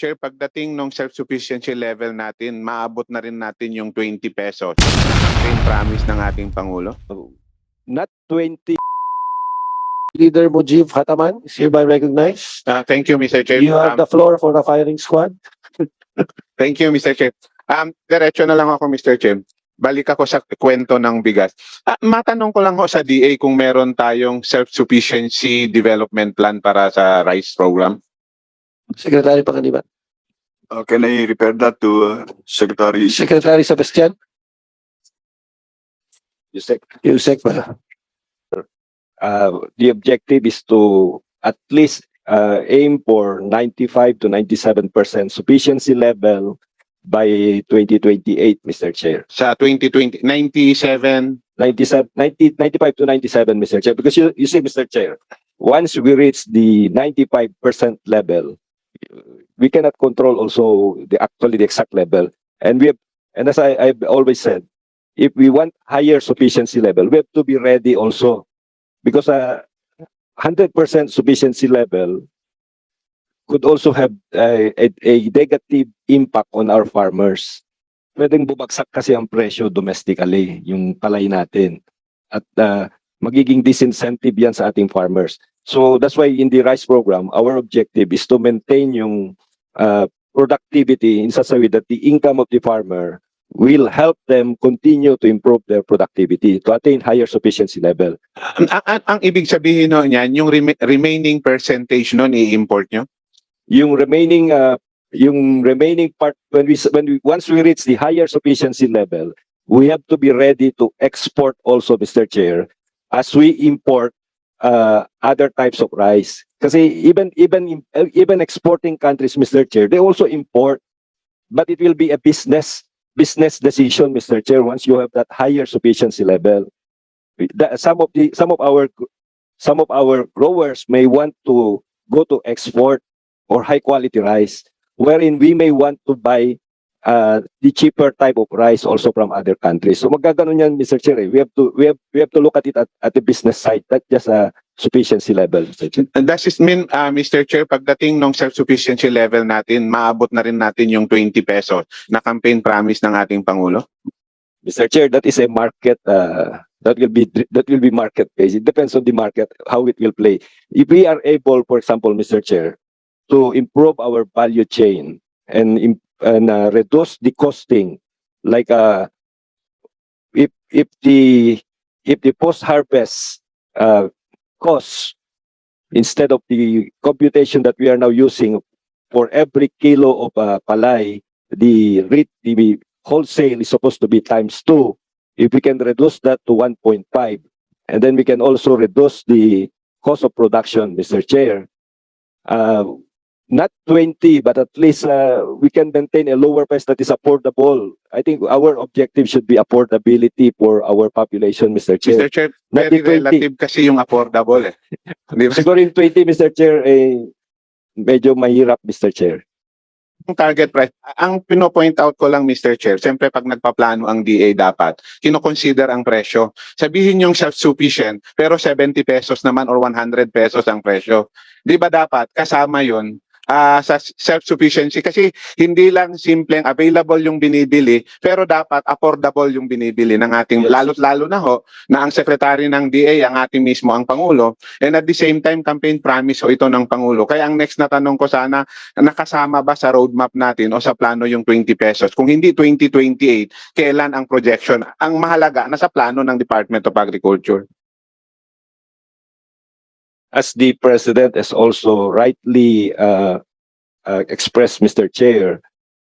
Chair, pagdating ng self-sufficiency level natin, maabot na rin natin yung 20 pesos. Campaign promise ng ating Pangulo. not 20 Leader Mujib Hataman is hereby recognized. Ah, thank you, Mr. Chair. You have Um, the floor for the firing squad. Thank you, Mr. Chair. Um, diretso na lang ako, Mr. Chair. Balik ako sa kwento ng bigas. Ah, matanong ko lang ho sa DA kung meron tayong self-sufficiency development plan para sa rice program. Secretary Panganiban. Uh, can I refer that to uh, Secretary? Secretary Sebastian. Yusek, Yusek pa. uh, the objective is to at least uh, aim for 95 to 97 percent sufficiency level by 2028, Mr. Chair. Sa 2020, 97, 97, 90, 95 to 97, Mr. Chair. Because you, you see, Mr. Chair, once we reach the 95 percent level, we cannot control also the actually the exact level. And we have, and as I, I've always said, if we want higher sufficiency level, we have to be ready also. Because uh, 100% sufficiency level could also have uh, a, a negative impact on our farmers. Pwedeng bumagsak kasi ang presyo domestically, yung palay natin. At uh, magiging disincentive yan sa ating farmers. So that's why in the rice program, our objective is to maintain yung uh, productivity in such a way that the income of the farmer will help them continue to improve their productivity to attain higher sufficiency level. ang, ang, ang ibig sabihin ho niyan, yung remi- remaining percentage nun i-import nyo? Yung remaining uh, yung remaining part when we when we once we reach the higher sufficiency level, we have to be ready to export also, Mr. Chair, as we import uh, other types of rice. Kasi even even even exporting countries, Mr. Chair, they also import, but it will be a business business decision, Mr. Chair, once you have that higher sufficiency level. The- some of the some of our some of our growers may want to go to export or high quality rice, wherein we may want to buy uh, the cheaper type of rice also from other countries. So magkaganon yan, Mr. Chair. eh. We have to we have we have to look at it at, at the business side, not just a sufficiency level. And Does this mean, uh, Mr. Chair, pagdating ng self-sufficiency level natin, maabot na rin natin yung 20 pesos na campaign promise ng ating Pangulo? Mr. Chair, that is a market uh, that will be that will be market based. It depends on the market how it will play. If we are able, for example, Mr. Chair, to improve our value chain and and uh, reduce the costing, like uh, if if the if the post harvest uh, costs instead of the computation that we are now using for every kilo of uh, palay, the rate the wholesale is supposed to be times two. If we can reduce that to 1.5, and then we can also reduce the cost of production, Mr. Chair. Uh, not 20, but at least uh, we can maintain a lower price that is affordable. I think our objective should be affordability for our population, Mr. Chair. Mr. Chair, Not very the 20. relative kasi yung affordable eh. Di ba? Siguro yung 20, Mr. Chair, eh, medyo mahirap, Mr. Chair. Yung target price. Ang pino-point out ko lang, Mr. Chair, siyempre pag nagpaplano ang DA dapat, kinoconsider ang presyo. Sabihin yung self-sufficient, pero 70 pesos naman or 100 pesos ang presyo. Di ba dapat kasama yon ah, sa self-sufficiency? Kasi hindi lang simpleng available yung binibili, pero dapat affordable yung binibili ng ating, Yes. lalo't-lalo na ho, na ang sekretary ng DA, ang ating mismo ang Pangulo, and at the same time, campaign promise ho ito ng Pangulo. Kaya ang next na tanong ko sana, nakasama ba sa roadmap natin o sa plano yung 20 pesos? Kung hindi 2028, kailan ang projection? Ang mahalaga, nasa plano ng Department of Agriculture. As the president has also rightly uh, uh, expressed, Mr. Chair,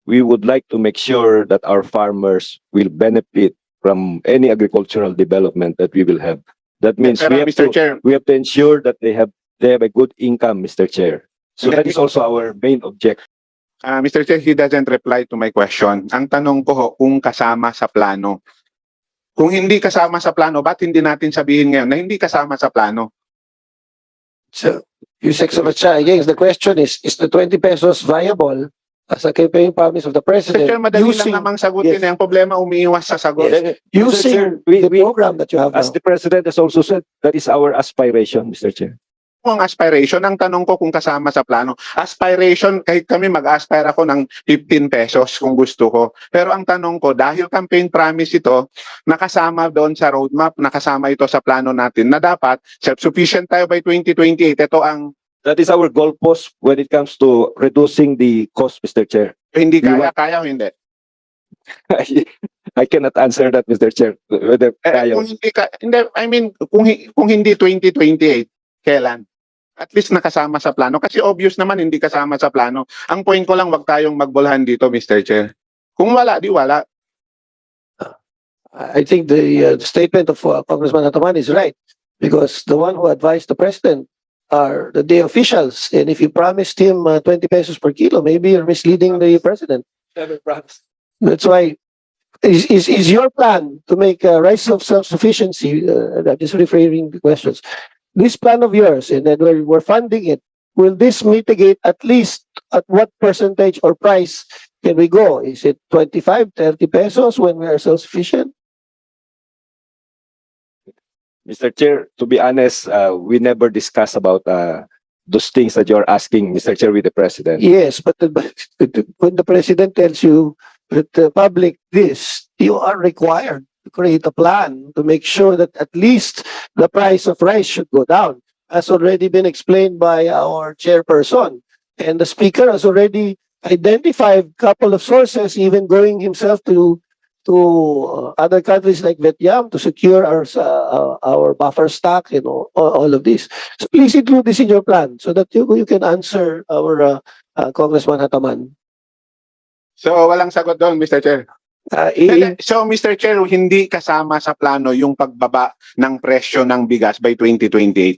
we would like to make sure that our farmers will benefit from any agricultural development that we will have. That means Pero we have Mr. to, Chair, we have to ensure that they have they have a good income, Mr. Chair. So that is also our main objective. ah, Mr. Chair, he doesn't reply to my question. Ang tanong ko ho, kung kasama sa plano. Kung hindi kasama sa plano, ba't hindi natin sabihin ngayon na hindi kasama sa plano? So, Yusek Sebastian, again, the question is, is the 20 pesos viable as a campaign promise of the president Chair, madali using, lang namang sagutin. Yes. eh. Ang problema, umiiwas sa sagot. Yes. Using we- the we- program that you have As now? the president has also said, that is our aspiration, Mr. Chair. Ang aspiration. Ang tanong ko kung kasama sa plano. Aspiration, kahit kami mag-aspire ako ng 15 pesos kung gusto ko. Pero ang tanong ko, dahil campaign promise ito, nakasama doon sa roadmap, nakasama ito sa plano natin na dapat self-sufficient tayo by 2028. Ito ang That is our goalpost when it comes to reducing the cost, Mr. Chair. hindi kaya, kaya o hindi. I, cannot answer that, Mr. Chair. Whether Eh, kaya. kung hindi ka, hindi, I mean, kung, kung hindi 2028, kailan? At least nakasama sa plano. Kasi obvious naman hindi kasama sa plano. Ang point ko lang, wag tayong magbulhan dito, Mr. Chair. Kung wala, di wala. I think the, uh, statement of uh, Congressman Ataman is right because the one who advised the president are the day officials. And if you promised him uh, 20 pesos per kilo, maybe you're misleading the president. That's why is, is, is your plan to make a rise of self-sufficiency, uh, I'm just rephrasing the questions. This plan of yours, and then we're, we're funding it, will this mitigate at least at what percentage or price can we go? Is it 25, 30 pesos when we are self-sufficient? Mr. Chair, to be honest, uh, we never discuss about uh, those things that you're asking, Mr. Chair, with the president. Yes, but the, but when the president tells you that the public this, you are required create a plan to make sure that at least the price of rice should go down. Has already been explained by our chairperson. And the speaker has already identified couple of sources, even going himself to to uh, other countries like Vietnam to secure our uh, our buffer stock, you know, all, all of this. So please include this in your plan so that you you can answer our uh, uh, Congressman Hataman. So, walang sagot doon, Mr. Chair. Uh, i- Hindi. So, Mr. Chair, hindi kasama sa plano yung pagbaba ng presyo ng bigas by 2028.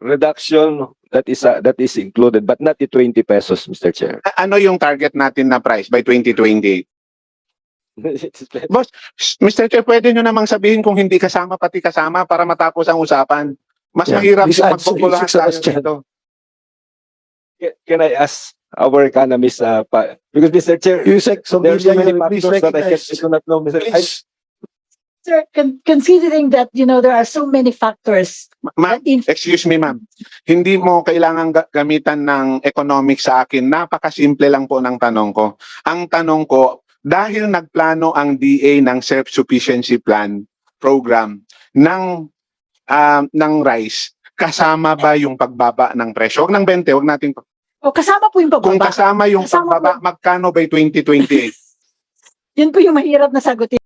Reduction, that is, uh, that is included, but not the 20 pesos, Mr. Chair. A- Ano yung target natin na price by 2028? Shh, Mr. Chair, pwede nyo namang sabihin kung hindi kasama, pati kasama para matapos ang usapan. Mas Yeah, mahirap please yung answer, magbubulahan please tayo dito. Can- Can I ask our economist, uh, pa- because Mr. Chair, there are so many Sombilia, please factors that I can, recognize. I do not know, Mr. I, Please. Sir, con- considering that, you know, there are so many factors Ma- that in excuse me, ma'am. Hindi mo kailangan ga- gamitan ng economics sa akin. Napakasimple lang po ng tanong ko. Ang tanong ko, dahil nagplano ang DA ng self-sufficiency plan program ng ah, ng rice, kasama ba yung pagbaba ng presyo? Huwag ng 20, huwag natin o kasama po yung Kung pagbaba. kasama yung Kasama pagbaba, magkano by 2028? Yun po yung mahirap na sagutin.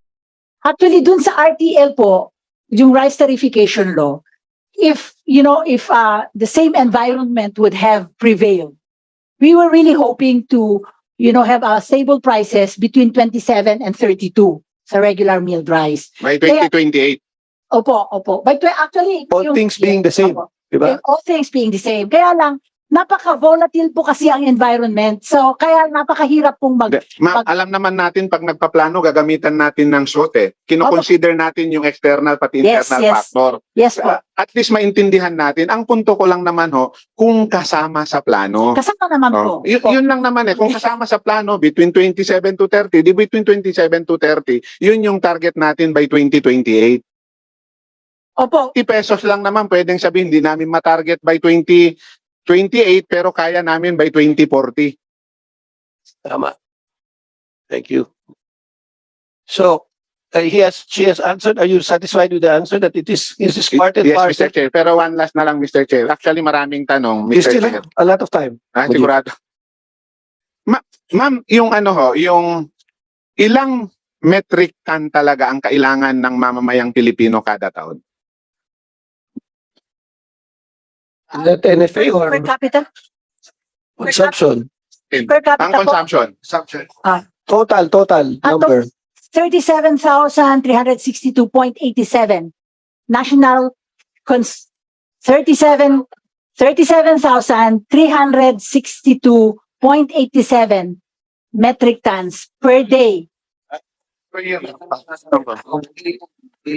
Actually, dun sa RTL po, yung rice tarification law, if, you know, if uh, the same environment would have prevailed, we were really hoping to, you know, have uh, stable prices between 27 and 32 sa regular milled rice. By 2028. Opo, opo. But actually, All things being the same, Opo. Diba? all things being the same. Kaya lang, napaka-volatile po kasi ang environment. So, kaya napakahirap pong mag... Hindi. Ma, pag- alam naman natin pag nagpaplano, gagamitan natin ng SWOT eh. Kino-consider natin yung external pati Yes, internal yes. factor. Yes po. Uh, at least maintindihan natin. Ang punto ko lang naman ho, kung kasama sa plano. Kasama naman po. Oh, y- yun lang naman eh. Kung kasama sa plano, between 27 to 30, di between 27 to 30, yun yung target natin by 2028. Opo, 50 pesos lang naman pwedeng sabihin, hindi namin matarget by 2028 pero kaya namin by 2040. Tama. Thank you. So, uh, he has, she has answered. Are you satisfied with the answer that it is, is this part and Yes, Mr. parcel? Chair. Pero one last na lang, Mr. Chair. Actually, maraming tanong, You Mr. still Chair. have a lot of time. Ah, sigurado. Ma ma'am, yung ano ho, yung ilang metric ton talaga ang kailangan ng mamamayang Pilipino kada taon? Is that NFA or per capita? consumption? Per Ang capita po, consumption. Consumption. Total, total Ah, to- number. 37,362.87. National cons 37 37,362.87 metric tons per day.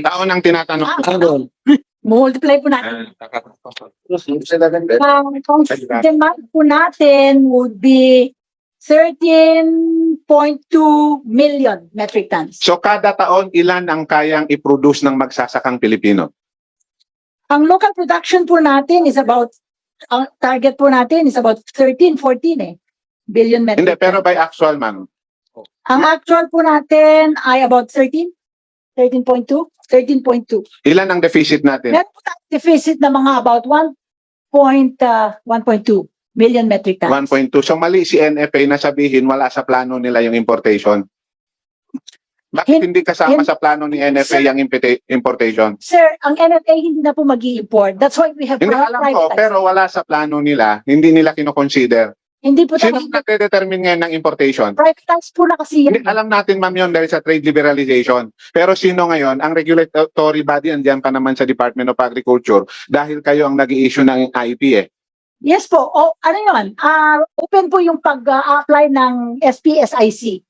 Taon ang tinatanong. Ano? Multiply po natin. Uh, Ang demand po natin would be 13.2 million metric tons. So kada taon, ilan ang kayang i-produce ng magsasakang Pilipino? Ang local production po natin is about, ang target po natin is about 13, 14 eh. Billion metric. Hindi, pero by actual, ma'am. Ang actual po natin ay about 13, 13.2, 13.2. Ilan ang deficit natin? Meron po tayong deficit na mga about 1 point, uh, 1.2 million metric tons. 1.2. So mali si NFA na sabihin wala sa plano nila yung importation. Bakit Hin- hindi kasama hin- sa plano ni NFA yung impita- importation? Sir, ang NFA hindi na po mag import That's why we have Hindi alam ko, pero wala sa plano nila, hindi nila kinoconsider. Hindi po Sino tayo, nagde-determine ngayon ng importation? privatized po na kasi Hindi, yan. alam natin ma'am yun dahil sa trade liberalization. Pero sino ngayon? Ang regulatory body andyan pa naman sa Department of Agriculture dahil kayo ang nag issue ng IP eh. Yes po. O, ano yun? Ah, open po yung pag-apply ng SPSIC.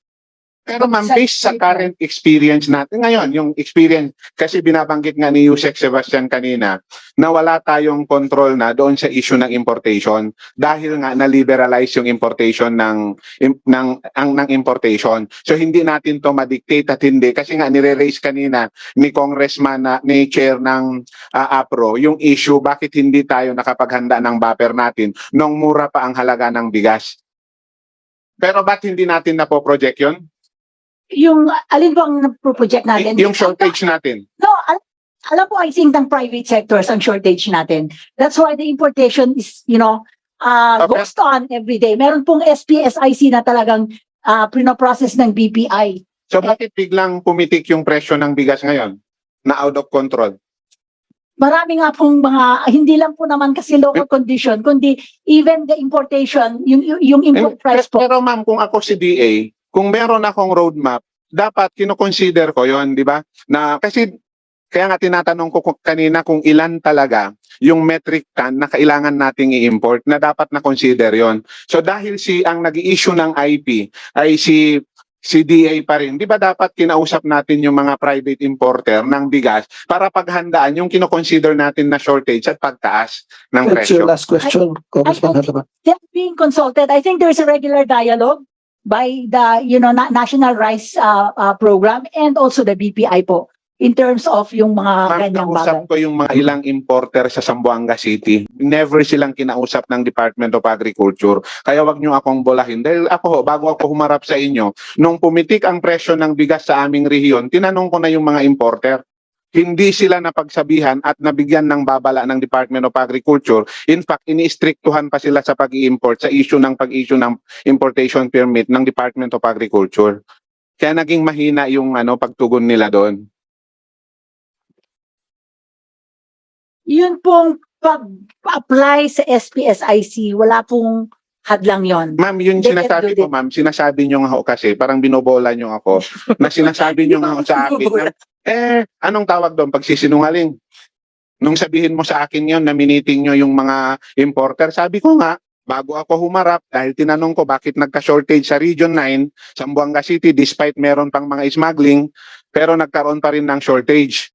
Pero ma'am, Sa- based sa current experience natin ngayon, yung experience, kasi binabanggit nga ni Yusek Sebastian kanina, na wala tayong control na doon sa issue ng importation dahil nga na-liberalize yung importation ng, ng, ang, ng importation. So hindi natin to madictate at hindi, kasi nga nire-raise kanina ni Congressman na, ni Chair ng ah, APRO, yung issue bakit hindi tayo nakapaghanda ng buffer natin nung mura pa ang halaga ng bigas. Pero ba't hindi natin napoproject yun? Yung, alin po ang project natin? Y- yung shortage natin. No, al- alam po, I think ng private sectors ang shortage natin. That's why the importation is, you know, uh, Okay. goes on every day. Meron pong SPSIC na talagang uh, pinoprocess ng BPI. So bakit biglang pumitik yung presyo ng bigas ngayon? Na out of control. Marami nga pong mga, hindi lang po naman kasi local condition, kundi even the importation, yung, yung yung import And- price po. Pero ma'am, kung ako si DA, kung meron akong roadmap, dapat kinoconsider ko yon di ba? Na kasi kaya nga tinatanong ko kanina kung ilan talaga yung metric ton na kailangan nating i-import na dapat na consider yon. So dahil si ang nag-issue ng IP ay si si DA pa rin, di ba dapat kinausap natin yung mga private importer ng bigas para paghandaan yung kinoconsider natin na shortage at pagtaas ng That's your presyo? last question, Congressman I- Halaman. They're being consulted. I think there's a regular dialogue by the, you know, na- National Rice uh, uh, Program and also the BPI po in terms of yung mga Ma'am, ganyang bagay. kausap ko yung mga ilang importer sa Zamboanga City. Never silang kinausap ng Department of Agriculture. Kaya wag niyo akong bolahin. Dahil ako, ho, bago ako humarap sa inyo, nung pumitik ang presyo ng bigas sa aming rehiyon, tinanong ko na yung mga importer. Hindi sila napagsabihan at nabigyan ng babala ng Department of Agriculture. In fact, iniistriktuhan pa sila sa pag-i-import sa issue ng pag-issue ng importation permit ng Department of Agriculture. Kaya naging mahina yung ano pagtugon nila doon. Yun pong pag-apply sa SPSIC, wala pong hadlang yon. Ma'am, yung They sinasabi ko, ma'am, sinasabi nyo nga ako kasi, parang binobola nyo ako, na sinasabi nyo nga ako sa akin, na, eh, anong tawag doon? Pagsisinungaling. Nung sabihin mo sa akin yon na miniting nyo yung mga importer, sabi ko nga, bago ako humarap, dahil tinanong ko bakit nagka-shortage sa Region 9, Zamboanga City, despite meron pang mga smuggling, pero nagkaroon pa rin ng shortage.